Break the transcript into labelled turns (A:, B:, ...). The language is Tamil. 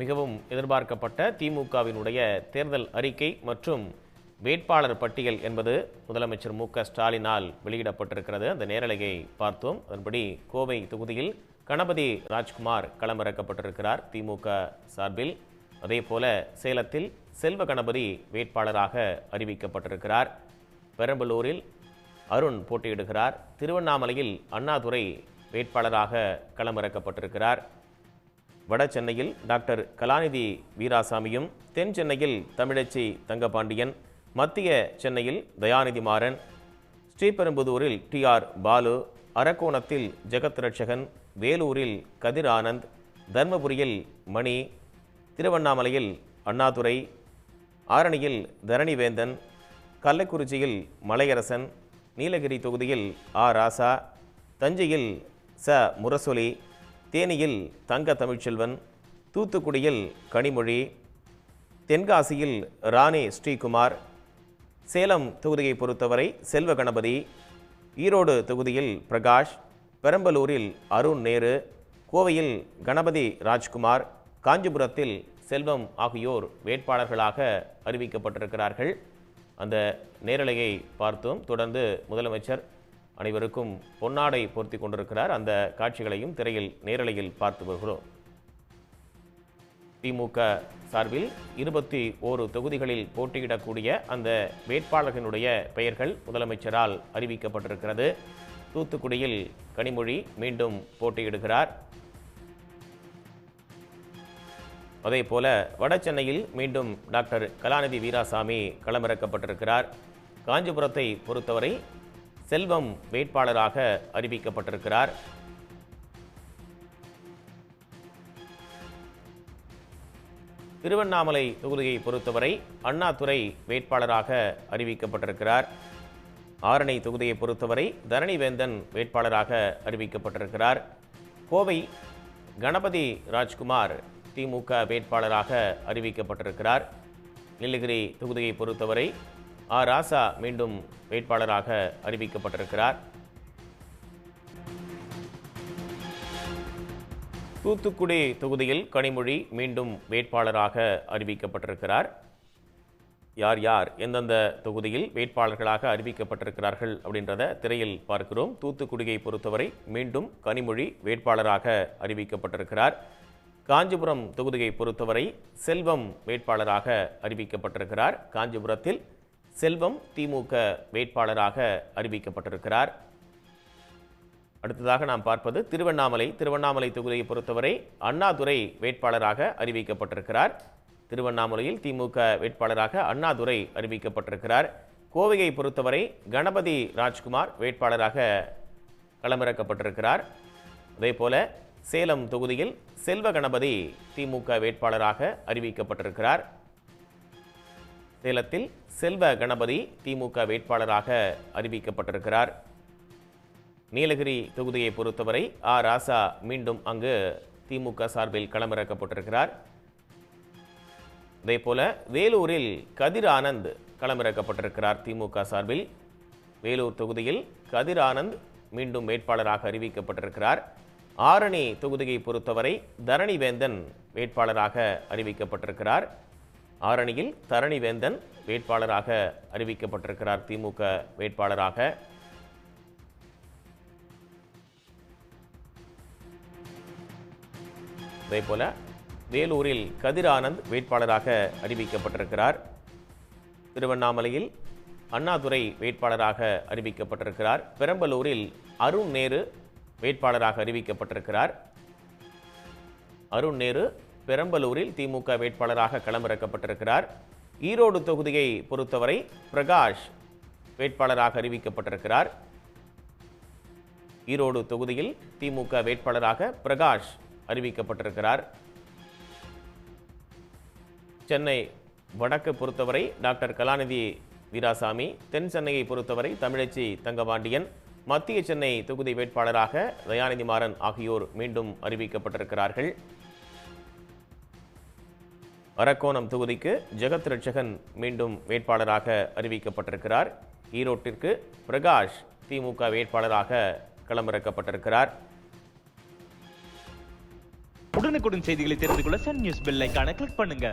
A: மிகவும் எதிர்பார்க்கப்பட்ட திமுகவினுடைய தேர்தல் அறிக்கை மற்றும் வேட்பாளர் பட்டியல் என்பது முதலமைச்சர் மு க ஸ்டாலினால் வெளியிடப்பட்டிருக்கிறது. அந்த நேரலையை பார்த்தோம். அதன்படி கோவை தொகுதியில் கணபதி ராஜ்குமார் களமிறக்கப்பட்டிருக்கிறார் திமுக சார்பில். அதே போல சேலத்தில் செல்வ கணபதி வேட்பாளராக அறிவிக்கப்பட்டிருக்கிறார். பெரம்பலூரில் அருண் போட்டியிடுகிறார். திருவண்ணாமலையில் அண்ணாதுரை வேட்பாளராக களமிறக்கப்பட்டிருக்கிறார். வட சென்னையில் டாக்டர் கலாநிதி வீராசாமியும் தென் சென்னையில் தமிழச்சி தங்கபாண்டியன் மத்திய சென்னையில் தயாநிதி மாறன் ஸ்ரீபெரும்புதூரில் டி ஆர் பாலு அரக்கோணத்தில் ஜெகத் ரட்சகன் வேலூரில் கதிர் ஆனந்த் தர்மபுரியில் மணி திருவண்ணாமலையில் அண்ணாதுரை ஆரணியில் தரணிவேந்தன் கள்ளக்குறிச்சியில் மலையரசன் நீலகிரி தொகுதியில் ஆ ராசா தஞ்சையில் ச முரசொலி தேனியில் தங்க தமிழ்ச்செல்வன் தூத்துக்குடியில் கனிமொழி தென்காசியில் ராணி ஸ்ரீகுமார் சேலம் தொகுதியை பொறுத்தவரை செல்வ கணபதி ஈரோடு தொகுதியில் பிரகாஷ் பெரம்பலூரில் அருண் நேரு கோவையில் கணபதி ராஜ்குமார் காஞ்சிபுரத்தில் செல்வம் ஆகியோர் வேட்பாளர்களாக அறிவிக்கப்பட்டிருக்கிறார்கள். அந்த நேரலையை பார்த்தோம். தொடர்ந்து முதலமைச்சர் அனைவருக்கும் பொன்னாடை பொருத்தி கொண்டிருக்கிறார். அந்த காட்சிகளையும் திரையில் நேரலையில் பார்த்து வருகிறோம். திமுக சார்பில் இருபத்தி ஓரு தொகுதிகளில் போட்டியிடக்கூடிய அந்த வேட்பாளர்களுடைய பெயர்கள் முதலமைச்சரால் அறிவிக்கப்பட்டிருக்கிறது. தூத்துக்குடியில் கனிமொழி மீண்டும் போட்டியிடுகிறார். அதே போல வட சென்னையில் மீண்டும் டாக்டர் கலாநிதி வீராசாமி களமிறக்கப்பட்டிருக்கிறார். காஞ்சிபுரத்தை பொறுத்தவரை செல்வம் வேட்பாளராக அறிவிக்கப்பட்டிருக்கிறார். திருவண்ணாமலை தொகுதியை பொறுத்தவரை அண்ணாதுரை வேட்பாளராக அறிவிக்கப்பட்டிருக்கிறார். ஆரணி தொகுதியை பொறுத்தவரை தரணிவேந்தன் வேட்பாளராக அறிவிக்கப்பட்டிருக்கிறார். கோவை கணபதி ராஜ்குமார் திமுக வேட்பாளராக அறிவிக்கப்பட்டிருக்கிறார். நீலகிரி தொகுதியை பொறுத்தவரை ஆ. ராசா மீண்டும் வேட்பாளராக அறிவிக்கப்பட்டிருக்கிறார். தூத்துக்குடி தொகுதியில் கனிமொழி மீண்டும் வேட்பாளராக அறிவிக்கப்பட்டிருக்கிறார். யார் யார் எந்தெந்த தொகுதியில் வேட்பாளர்களாக அறிவிக்கப்பட்டிருக்கிறார்கள் அப்படின்றத திரையில் பார்க்கிறோம். தூத்துக்குடியை பொறுத்தவரை மீண்டும் கனிமொழி வேட்பாளராக அறிவிக்கப்பட்டிருக்கிறார். காஞ்சிபுரம் தொகுதியை பொறுத்தவரை செல்வம் வேட்பாளராக அறிவிக்கப்பட்டிருக்கிறார். காஞ்சிபுரத்தில் செல்வம் திமுக வேட்பாளராக அறிவிக்கப்பட்டிருக்கிறார். அடுத்ததாக நாம் பார்ப்பது திருவண்ணாமலை. திருவண்ணாமலை தொகுதியை பொறுத்தவரை அண்ணாதுரை வேட்பாளராக அறிவிக்கப்பட்டிருக்கிறார். திருவண்ணாமலையில் திமுக வேட்பாளராக அண்ணாதுரை அறிவிக்கப்பட்டிருக்கிறார். கோவையை பொறுத்தவரை கணபதி ராஜ்குமார் வேட்பாளராக களமிறக்கப்பட்டிருக்கிறார். அதேபோல சேலம் தொகுதியில் செல்வ கணபதி திமுக வேட்பாளராக அறிவிக்கப்பட்டிருக்கிறார். சேலத்தில் செல்வ கணபதி திமுக வேட்பாளராக அறிவிக்கப்பட்டிருக்கிறார். நீலகிரி தொகுதியை பொறுத்தவரை ஆ ராசா மீண்டும் அங்கு திமுக சார்பில் களமிறக்கப்பட்டிருக்கிறார். அதேபோல வேலூரில் கதிர் ஆனந்த் களமிறக்கப்பட்டிருக்கிறார் திமுக சார்பில். வேலூர் தொகுதியில் கதிர் ஆனந்த் மீண்டும் வேட்பாளராக அறிவிக்கப்பட்டிருக்கிறார். ஆரணி தொகுதியை பொறுத்தவரை தரணிவேந்தன் வேட்பாளராக அறிவிக்கப்பட்டிருக்கிறார். ஆரணியில் தரணிவேந்தன் வேட்பாளராக அறிவிக்கப்பட்டிருக்கிறார் திமுக வேட்பாளராக. அதேபோல வேலூரில் கதிர் ஆனந்த் வேட்பாளராக அறிவிக்கப்பட்டிருக்கிறார். திருவண்ணாமலையில் அண்ணாதுரை வேட்பாளராக அறிவிக்கப்பட்டிருக்கிறார். பெரம்பலூரில் அருண் நேரு வேட்பாளராக அறிவிக்கப்பட்டிருக்கிறார். அருண் நேரு பெரம்பலூரில் திமுக வேட்பாளராக களமிறக்கப்பட்டிருக்கிறார். ஈரோடு தொகுதியை பொறுத்தவரை பிரகாஷ் வேட்பாளராக அறிவிக்கப்பட்டிருக்கிறார். ஈரோடு தொகுதியில் திமுக வேட்பாளராக பிரகாஷ் அறிவிக்கப்பட்டிருக்கிறார். சென்னை வடக்கு பொறுத்தவரை டாக்டர் கலாநிதி வீராசாமி தென் சென்னையை பொறுத்தவரை தமிழச்சி தங்கபாண்டியன் மத்திய சென்னை தொகுதி வேட்பாளராக தயாநிதி மாறன் ஆகியோர் மீண்டும் அறிவிக்கப்பட்டிருக்கிறார்கள். அரக்கோணம் தொகுதிக்கு ஜெகத் ரட்சகன் மீண்டும் வேட்பாளராக அறிவிக்கப்பட்டிருக்கிறார். ஈரோட்டிற்கு பிரகாஷ் திமுக வேட்பாளராக களமிறக்கப்பட்டிருக்கிறார்.
B: உடனுக்குடன் செய்திகளை தெரிந்து கொள்ள சன் நியூஸ் பெல் ஐகானை கிளிக் பண்ணுங்க.